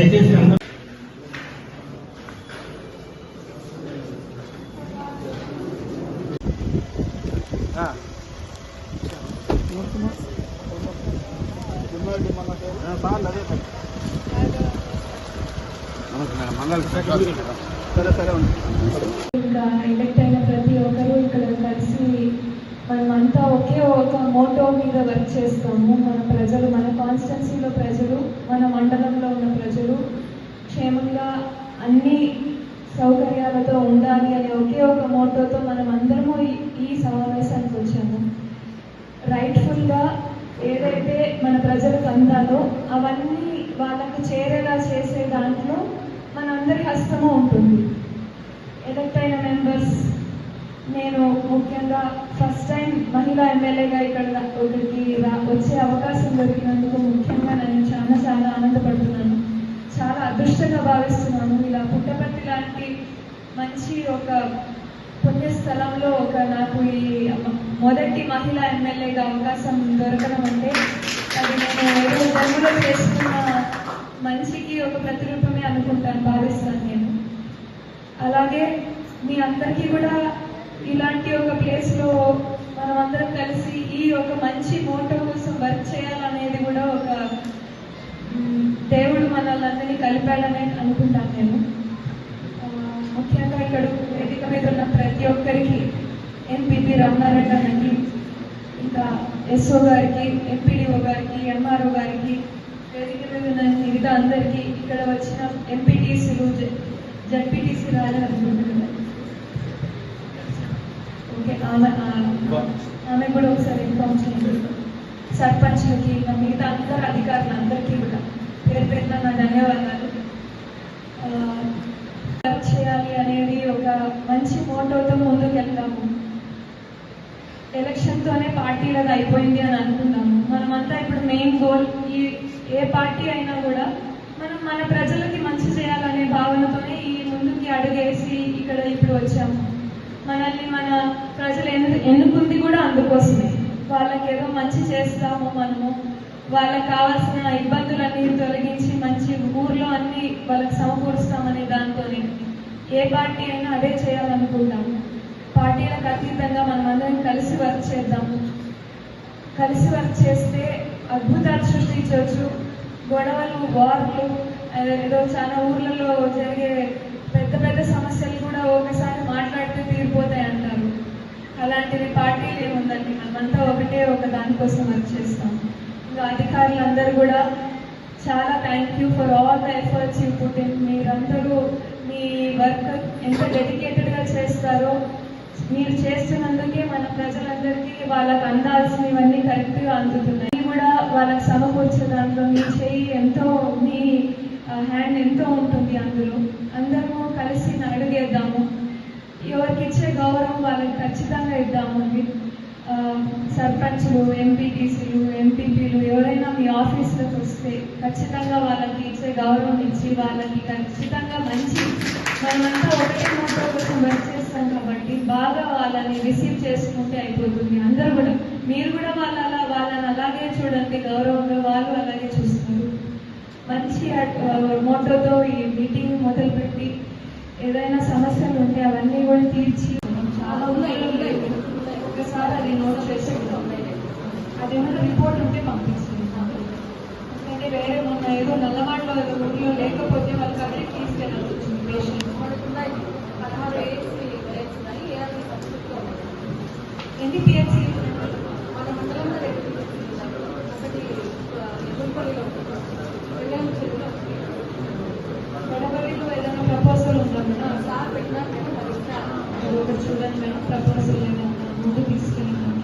దయచేసి అందరూ ఇంకా ఎలక్ట్ అయిన ప్రతి ఒక్కరూ ఇక్కడ కలిసి మనమంతా ఒకే ఒక మోటో మీద వర్క్ చేస్తాము. మన ప్రజలు మన కాన్స్టెన్సీలో ప్రజలు మన మండలంలో ఉన్న ప్రజలు క్షేమంగా అన్ని సౌకర్యాలతో ఉండాలి అనే ఒకే ఒక మోటోతో మనం అందరము ఈ- ఈ సమావేశానికి వచ్చాము. రైట్ఫుల్గా ఏదైతే మన ప్రజలకు అందాలో అవన్నీ వాళ్ళకు చేరేలా చేసే దాంట్లో మనందరి హస్తము ఉంటుంది. ఎలక్ట్ అయిన మెంబర్స్ నేను ముఖ్యంగా ఫస్ట్ టైం మహిళా ఎమ్మెల్యేగా ఇక్కడ ఒకరికి వచ్చే అవకాశం దొరికినందుకు ముఖ్యంగా నేను చాలా చాలా ఆనందపడుతున్నాను. చాలా అదృష్టంగా భావిస్తున్నాను. ఇలా పుట్టపర్తి లాంటి మంచి ఒక పుణ్యస్థలంలో ఒక నాకు ఈ మొదటి మహిళా ఎమ్మెల్యేగా అవకాశం దొరకడం అంటే అది నేను ఏదో జన్మలో చేసుకున్న మంచికి ఒక ప్రతిరూపమే అనుకుంటాను భావిస్తాను నేను. అలాగే మీ అందరికీ కూడా ఇలాంటి ఒక ప్లేస్లో మనం అందరం కలిసి ఈ ఒక మంచి మోటో కోసం వర్క్ చేయాలనేది కూడా ఒక దేవుడు మనల్ని అందరినీ కలిపాడని అనుకుంటాను నేను ముఖ్యంగా ఇక్కడ వేదిక మీద ఉన్న ప్రతి ఒక్కరికి ఎంపీపీ రమణారెడ్డి అన్నకి ఇంకా ఎస్ఓ గారికి ఎంపీడీఓ గారికి ఎంఆర్ఓ గారికి వేదిక మీద ఉన్న మిగతా అందరికీ ఇక్కడ వచ్చిన ఎంపీటీసీలు జడ్పీటీసీ రాయాలనుకుంటున్నారు అనుకుంటున్నాను ఆమె ఆమె కూడా ఒకసారి ఇన్ఫామ్ చేయండి. సర్పంచ్లకి మిగతా అందరు అధికారులు అందరికీ కూడా పేరు పెట్టిన నా ధన్యవాదాలు. వర్క్ చేయాలి అనేది ఒక మంచి మోటోతో ముందుకు వెళ్తాము ఎలక్షన్తోనే అది అయిపోయింది అని అనుకున్నాము మనమంతా ఇప్పుడు మెయిన్ గోల్ ఈ ఏ పార్టీ అయినా కూడా మనం మన ప్రజలకి మంచి చేయాలనే భావనతోనే ఈ ముందుకి అడుగేసి ఇక్కడ ఇప్పుడు వచ్చాము. మనల్ని మన ప్రజలు ఎన్ను ఎన్నుకుంది కూడా అందుకోసమే. వాళ్ళకి ఏదో మంచి చేస్తాము మనము. వాళ్ళకి కావాల్సిన ఇబ్బందులన్నీ తొలగించి మంచి ఊర్లో అన్ని వాళ్ళకి సమకూరుస్తామనే దాంతో ఏ పార్టీ అయినా అదే చేయాలనుకుంటాము పార్టీలకు అతీతంగా మనం అందరం కలిసి వర్క్ చేద్దాము కలిసి వర్క్ చేస్తే అద్భుతాలు సృష్టించవచ్చు. గొడవలు వార్లు ఏదో చాలా ఊర్లలో జరిగే పెద్ద పెద్ద సమస్యలు కూడా ఒకసారి అలాంటిది పార్టీలు ఏముందండి? మనమంతా ఒకటే ఒక దానికోసం వర్క్ చేస్తాం. ఇంకా అధికారులందరూ కూడా చాలా thank you for all the efforts you put in మీరందరూ మీ వర్క్ ఎంత డెడికేటెడ్గా చేస్తారో మీరు చేస్తున్నందుకే మన ప్రజలందరికీ వాళ్ళకి అందాల్సినవన్నీ కరెక్ట్గా అందుతున్నాయి. కూడా వాళ్ళకి సమకూర్చే దాంట్లో మీ చేయి ఎంతో మీ హ్యాండ్ ఎంతో ఉంటుంది అందులో అందరము కలిసి అడుగేద్దాము ఎవరికి ఇచ్చే గౌరవం వాళ్ళకి ఖచ్చితంగా ఇద్దామండి సర్పంచ్లు ఎంపీటీసీలు ఎంపీపీలు ఎవరైనా మీ ఆఫీస్లోకి వస్తే ఖచ్చితంగా వాళ్ళకి ఇచ్చే గౌరవం ఇచ్చి వాళ్ళకి ఖచ్చితంగా మంచి మనమంతా ఒకటే మాట కోసం వర్క్ చేస్తాం కాబట్టి బాగా వాళ్ళని రిసీవ్ చేసుకుంటే అయిపోతుంది. అందరూ కూడా మీరు కూడా వాళ్ళ అలా వాళ్ళని అలాగే చూడండి. గౌరవంగా వాళ్ళు అలాగే చూస్తారు. మంచి మోటోతో ఈ మీటింగ్ మొదలుపెట్టి ఏదైనా సమస్యలు ఉంటే అవన్నీ కూడా తీర్చి చాలా ఉన్నాయి ఒకసారి అది నోట్ చేసుకుంటాం అదేమైనా రిపోర్ట్ ఉంటే పంపిస్తుంది ఎందుకంటే వేరే మొన్న ఏదో నల్లమాటలో ఏదో ఊళ్ళో లేకపోతే వాళ్ళకి అదే తీసుకెళ్ళాల్సి పేషెంట్ పదహారు ఉన్నాయి ఎన్ని పిఎస్సీ మన మండలంలో ఒకటి ఆ, ఉంటుంది. ఇక్కడ చూడండి మేము ప్రపోజల్ ముందు తీసుకెళ్ళినాము